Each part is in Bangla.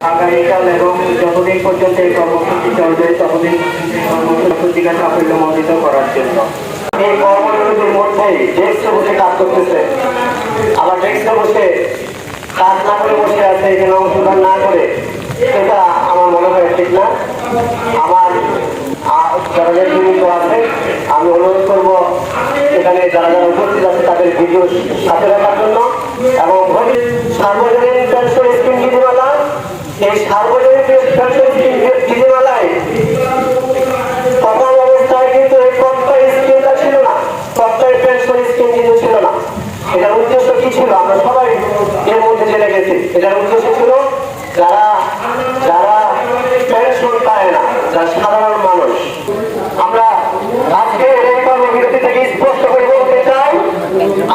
আগামীকাল এবং যতদিন পর্যন্ত এই কর্মসূচি চলবে, ততদিন কর্মসূচিকে সাফল্যমণ্ডিত করার জন্য। এই কর্মসূচির মধ্যে ডেস্কে বসে কাজ করতেছে। আবার ডেস্কে বসে কাজ না করে বসে আছে, এখানে অংশগ্রহণ না করে এটা আমার মনে হয় ঠিক না। আমার যারা নেতৃবৃন্দ আছে আমি অনুরোধ করব, এখানে যারা যারা উপস্থিত আছে, তাদের ভিডিও সাথে রাখার জন্য এবং সার্বজনীন এটার উদ্দেশ্য কি ছিল? আমরা সবাই এর মধ্যে জেনে গেছি। এটার উদ্দেশ্য ছিল যারা যারা পায় না, যারা সাধারণ মানুষ। আমরা আজকে এই কর্মবিরতি থেকে স্পষ্ট করে বলতে চাই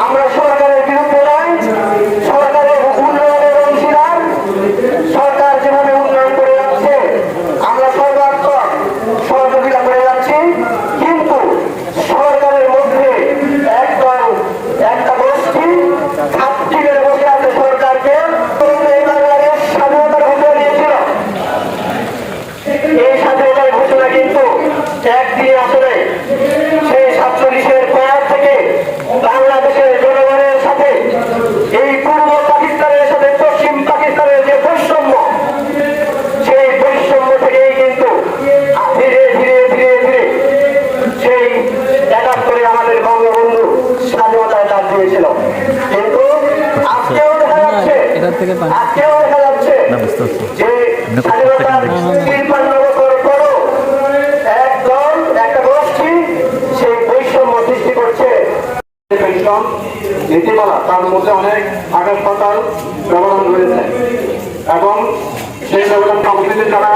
আমরা সরকারের বিরুদ্ধে নয় সরকারের উন্নয়নের অংশীদার সরকার যেভাবে উন্নয়ন করে যাচ্ছে আমরা সর্বাত্মক সহযোগিতা করে যাচ্ছি কিন্তু সরকারের মধ্যে একদল একটা গোষ্ঠী ছাত্রী মেরে বসে আছে সরকারকে এই বাংলাদেশ স্বাধীনতার ঘোষণা দিয়েছিল এই স্বাধীনতার ঘোষণা কিন্তু একদিনে আসলে সেই সাতচল্লিশের পর থেকে বাংলাদেশের জনগণের সাথে এই পূর্ব পাকিস্তানের সাথে পশ্চিম পাকিস্তানের যে বৈষম্য সেই বৈষম্য থেকেই কিন্তু ধীরে ধীরে ধীরে ধীরে সেই একাত্তরে আমাদের বঙ্গবন্ধু স্বাধীনতায় ডাক দিয়েছিল। কিন্তু আজকেও দেখা যাচ্ছে আজকেও দেখা যাচ্ছে যে এমনি নীতিমালা, তার মধ্যে অনেক আকাশ পাতাল ব্যবধান রয়েছে। এবং সেই ব্যবধান কমিটিতে যারা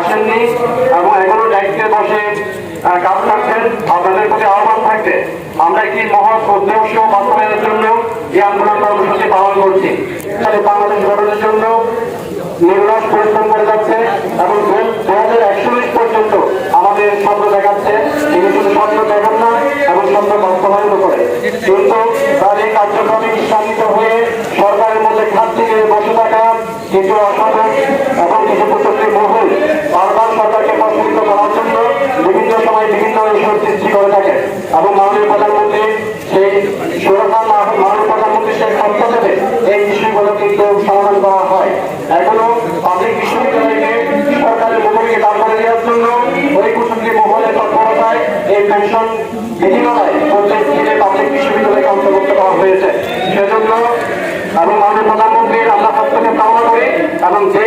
আসেননি এবং এখনও দায়িত্বে বসে কাজ করছেন, আপনাদের প্রতি আহ্বান থাকবে, আমরা একটি মহৎ উদ্দেশ্য বাস্তবায়নের জন্য এই আন্দোলন কর্মসূচি পালন করছি। বাংলাদেশ গঠনের জন্য নির্বাস পরিশ্রম করে যাচ্ছে এবং দু হাজার একচল্লিশ পর্যন্ত আমাদের স্বপ্ন দেখাচ্ছে তিনি শুধু স্বপ্ন দেখেন না এবং স্বপ্ন বাস্তবায়ন করে কিন্তু তার এই কার্যক্রমে নিঃসান্বিত হয়ে সরকারের মধ্যে খাত থেকে বসে থাকা কিছু অসাধু এবং কিছু কুচক্রী মহল বারবার সরকারকে প্রশ্নিত করার জন্য বিভিন্ন সময় বিভিন্ন ইস্যুর সৃষ্টি করে থাকে এবং মাননীয় প্রধানমন্ত্রী সেই সুরক্ষা মাননীয় প্রধানমন্ত্রী সেই তথ্য দেবে এই বিষয়গুলো কিন্তু সমাধান করা হয় এখনও পাবলিক বিশ্ববিদ্যালয়কে সরকারের মুখোমুখি দান করে দেওয়ার জন্য ওই কুচুক্তি মহলের তৎপরতায় অন্তর্ভুক্ত করা হয়েছে। সেজন্য এবং আমাদের প্রধানমন্ত্রীর আমরা এবং যে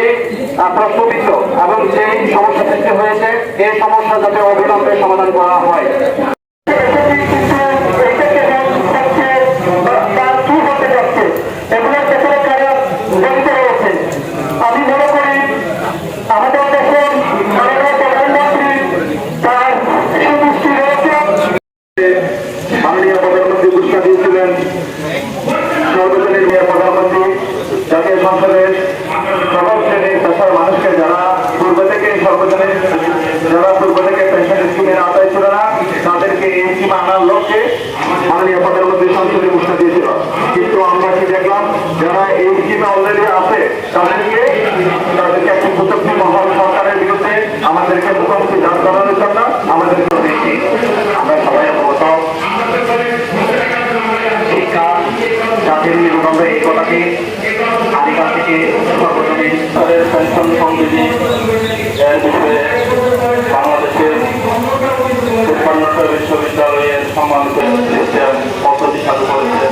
প্রশ্নবিদ্ধ এবং যে সমস্যা সৃষ্টি হয়েছে, এই সমস্যা যাতে অবিলম্বে সমাধান করা হয় আমি মনে করি আমাদের দেশের মাননীয় প্রধানমন্ত্রী তার সুদৃষ্টি রয়েছে মাননীয় প্রধানমন্ত্রী ঘোষণা দিয়েছিলেন সর্বজনীন মেয়ে প্রধানমন্ত্রী জাতীয় সংসদের সকল শ্রেণির পেশার মানুষকে যারা পূর্ব থেকে সর্বজনীন যারা পূর্ব থেকে পেনশন স্কিমের আওতায় ছিল না তাদেরকে এই স্কিমে আনার লক্ষ্যে মাননীয় প্রধানমন্ত্রী সংসদে ঘোষণা দিয়েছিল কিন্তু আমরা কি দেখলাম যারা এই স্কিমে অলরেডি আছে তাদেরকে তাদেরকে একটি কুচক্রী মহল সরকারের বিরুদ্ধে আমাদেরকে মুখোমুখি দাঁড় করানোর জন্য আমাদেরকে দেখছি আমরা সবাই অবগত শিক্ষা জাতির নির্বন্ধ এই কথাটি আদিকাল থেকে সর্বজনীন স্তরের পেনশন সংবিধি এর বিষয়ে বাংলাদেশের তিপ্পান্নটা বিশ্ববিদ্যালয়ের সম্মানিত সিস্টেম পদ্ধতি চালু করেছে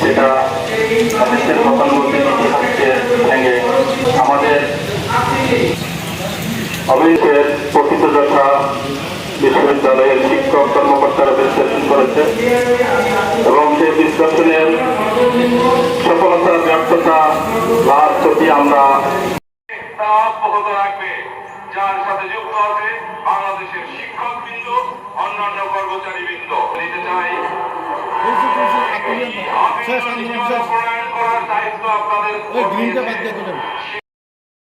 সেটা দেশের গতানুগতিক ইতিহাসকে ভেঙে আমাদের অভিষেকের প্রকৃত যথা বিশ্ববিদ্যালয়ের শিক্ষক কর্মকর্তারা বিশ্লেষণ করেছে এবং সেই বিশ্লেষণের সফলতা ব্যর্থতা লাভ প্রতি আমরা অব্যাহত রাখবে যার সাথে যুক্ত হবে বাংলাদেশের শিক্ষক বৃন্দ অন্যান্য কর্মচারী বৃন্দ নিতে চাই প্রণয়ন করার দায়িত্ব আপনাদের